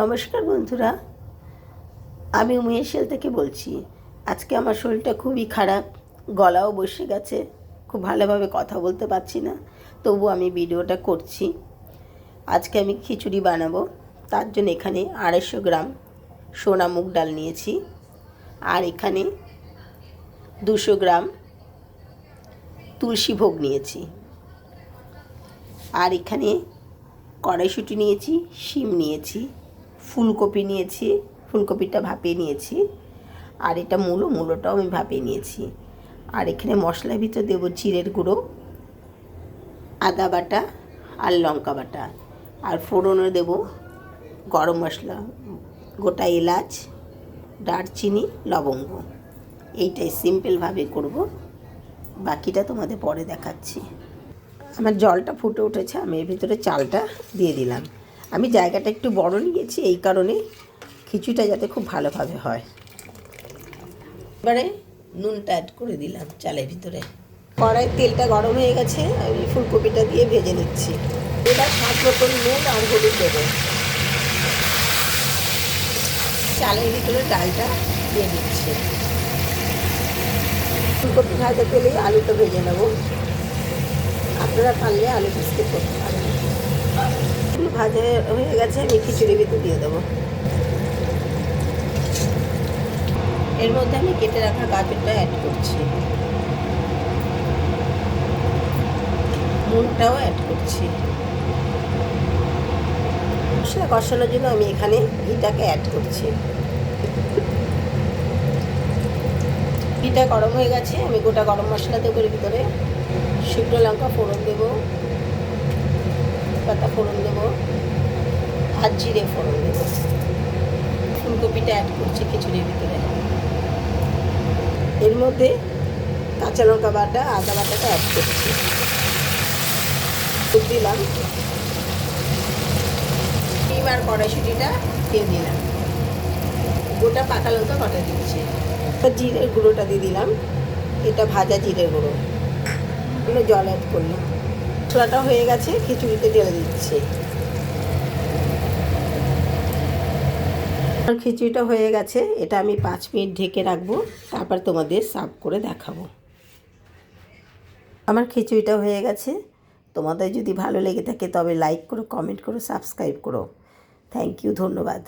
নমস্কার বন্ধুরা, আমি উমেশেল থেকে বলছি। আজকে আমার শরীরটা খুবই খারাপ, গলাও বসে গেছে, খুব ভালোভাবে কথা বলতে পারছি না তবু আমি ভিডিওটা করছি। আজকে আমি খিচুড়ি বানাবো, তার জন্য এখানে আড়াইশো গ্রাম সোনা মুগ ডাল নিয়েছি, আর এখানে দুশো গ্রাম তুলসী ভোগ নিয়েছি, আর এখানে কড়াইশুঁটি নিয়েছি, শিম নিয়েছি ফুলকপি নিয়েছি, ফুলকপিটা ভাপিয়ে নিয়েছি। আর এটা মূলো, মূলোটাও আমি ভাপিয়ে নিয়েছি। আর এখানে মশলার ভিতর দেবো জিরের গুঁড়ো, আদা বাটা আর লঙ্কা বাটা। আর ফোড়নে দেব গরম মশলা, গোটা এলাচ, দারচিনি, লবঙ্গ। এইটাই সিম্পলভাবে করব। বাকিটা তোমাদের পরে দেখাচ্ছি। আমার জলটা ফুটে উঠেছে, আমি এর ভিতরে চালটা দিয়ে দিলাম। আমি জায়গাটা একটু বড় নিয়েছি, এই কারণে খিচুড়িটা যাতে খুব ভালোভাবে হয়। এবারে নুনটা অ্যাড করে দিলাম চালের ভিতরে। কড়াই তেলটা গরম হয়ে গেছে, আমি ফুলকপিটা দিয়ে ভেজে নিচ্ছি। এবার সাত মতন নুন আর হলুদ দেবো। চালের ভিতরে ডালটা দিয়ে দিচ্ছি। ফুলকপি ভাজা তেলেই আলুটা ভেজে নেব। আপনারা পারলে আলু স্কিপ করতে পারেন। ভাজা হয়ে গেছে, আমি খিচুড়ি ভিতরে দিয়ে দেবো। এর মধ্যে আমি কেটে রাখা গাজরটা অ্যাড করছি। নুনটাও অ্যাড করছি। মশলা কষানোর জন্য আমি এখানে ঘিটাকে অ্যাড করছি। ঘিটা গরম হয়ে গেছে, আমি গোটা গরম মশলা দেবো ভিতরে শুকনো লঙ্কা ফোড়ন দেবো। পাতা ফোড়ন দেবো, আর জিরে ফোড়ন দেবো। ফুলকপিটা অ্যাড করছি খিচুড়ির ভিতরে। এর মধ্যে কাঁচা লঙ্কা বাটা, আদা বাটাটা অ্যাড করছি। দিলাম। ডিম আর কড়াইশুটিটা দিয়ে দিলাম। গোটা পাকা লঙ্কা কটা দিচ্ছি জিরের গুঁড়োটা দিয়ে দিলাম। এটা ভাজা জিরের গুঁড়ো। জল অ্যাড করলাম। ছোলাটা হয়ে গেছে, খিচুড়িতে ঢেলে দিচ্ছি। আমার খিচুড়িটা হয়ে গেছে, এটা আমি পাঁচ মিনিট ঢেকে রাখব, তারপর তোমাদের সার্ভ করে দেখাবো। আমার খিচুড়িটা হয়ে গেছে, তোমাদের যদি ভালো লেগে থাকে তবে লাইক করো, কমেন্ট করো, সাবস্ক্রাইব করো। থ্যাংক ইউ ধন্যবাদ।